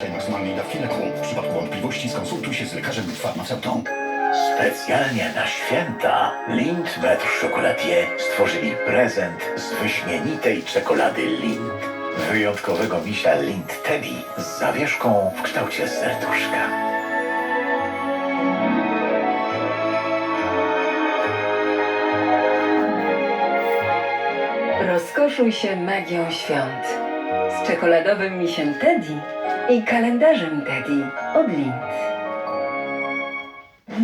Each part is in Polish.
Tej maksymalnej dawki leku. W przypadku wątpliwości skonsultuj się z lekarzem lub farmaceutą. Specjalnie na święta Lind Metr Chocolatier stworzyli prezent z wyśmienitej czekolady Lind. Wyjątkowego misia Lind Teddy z zawieszką w kształcie serduszka. Rozkoszuj się magią świąt. Z czekoladowym misiem Teddy i kalendarzem Teddy od Lind.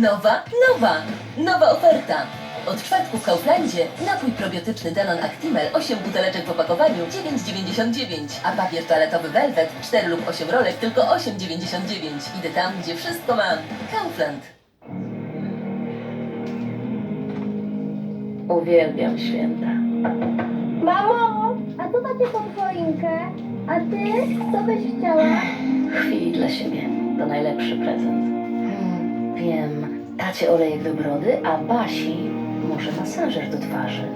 Nowa, nowa, nowa oferta. Od czwartku w Kauflandzie napój probiotyczny Danon Actimel 8 buteleczek w opakowaniu 9,99, a papier toaletowy Velvet 4 lub 8 rolek tylko 8,99. Idę tam, gdzie wszystko mam. Kaufland. Uwielbiam święta. Mamo, macie pod choinkę? A ty? Co byś chciała? Chwili dla siebie. To najlepszy prezent. Hmm, wiem. Tacie olejek do brody, a Basi może masażer do twarzy.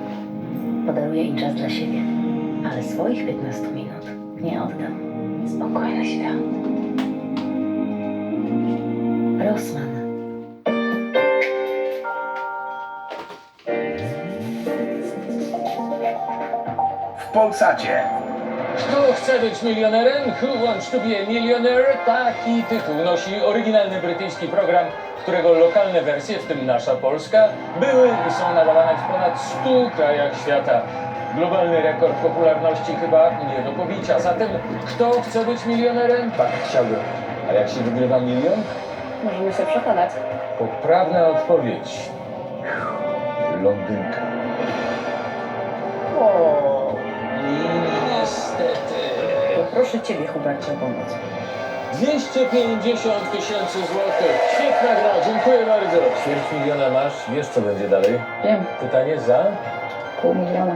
Podaruję im czas dla siebie, ale swoich 15 minut nie oddam. Spokojny świat. Rossmann. W Polsacie Kto chce być milionerem? Who wants to be a millionaire? Taki tytuł nosi oryginalny brytyjski program, którego lokalne wersje, w tym nasza Polska, były i są nadawane w ponad 100 krajach świata. Globalny rekord popularności chyba nie do pobicia. Zatem kto chce być milionerem? Tak, chciałbym. A jak się wygrywa milion? Możemy się przekonać. Poprawna odpowiedź. Londynka. Poproszę Ciebie, Hubercie, o pomoc. 250 tysięcy złotych. Świetna gra, dziękuję bardzo. Ćwierć miliona masz, wiesz co będzie dalej? Wiem, Pytanie za? pół miliona.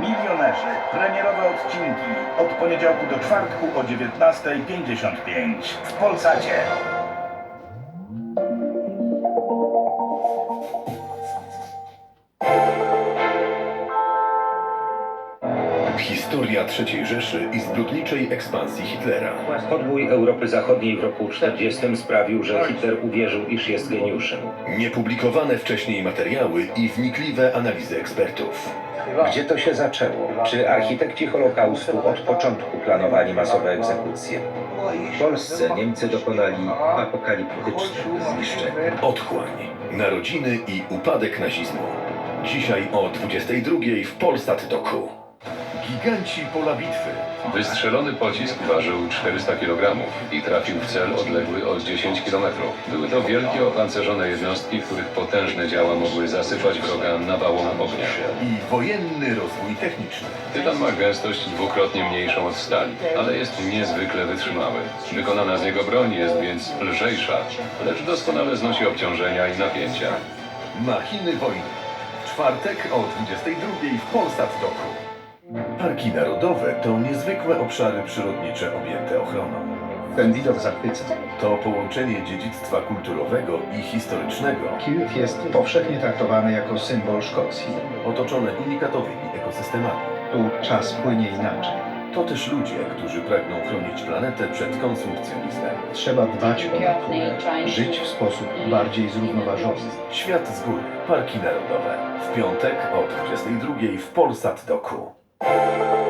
Milionerzy. Premierowe odcinki od poniedziałku do czwartku o 19.55 w Polsacie. Historia III Rzeszy i zbrodniczej ekspansji Hitlera. Podbój Europy Zachodniej w roku 40 sprawił, że Hitler uwierzył, iż jest geniuszem. Niepublikowane wcześniej materiały i wnikliwe analizy ekspertów. Gdzie to się zaczęło? Czy architekci Holokaustu od początku planowali masowe egzekucje? W Polsce Niemcy dokonali apokaliptycznych zniszczeń. Otchłań, narodziny i upadek nazizmu. Dzisiaj o 22 w Polsat Doku. Giganci pola bitwy. Wystrzelony pocisk ważył 400 kg i trafił w cel odległy o 10 km. Były to wielkie opancerzone jednostki, których potężne działa mogły zasypać wroga nawałą ognia. I wojenny rozwój techniczny. Tytan ma gęstość dwukrotnie mniejszą od stali, ale jest niezwykle wytrzymały. Wykonana z niego broń jest więc lżejsza, lecz doskonale znosi obciążenia i napięcia. Machiny wojny. Czwartek o 22 w Polsat Doku. Parki narodowe to niezwykłe obszary przyrodnicze objęte ochroną. Ten widok zachwyca. To połączenie dziedzictwa kulturowego i historycznego, Kirk jest powszechnie traktowany jako symbol Szkocji. otoczone unikatowymi ekosystemami. Tu czas płynie inaczej. To też ludzie, którzy pragną chronić planetę przed konsumpcjonizmem. Trzeba dbać o naturę, żyć w sposób bardziej zrównoważony. Świat z góry. Parki Narodowe. W piątek o 22 w Polsat Doku. you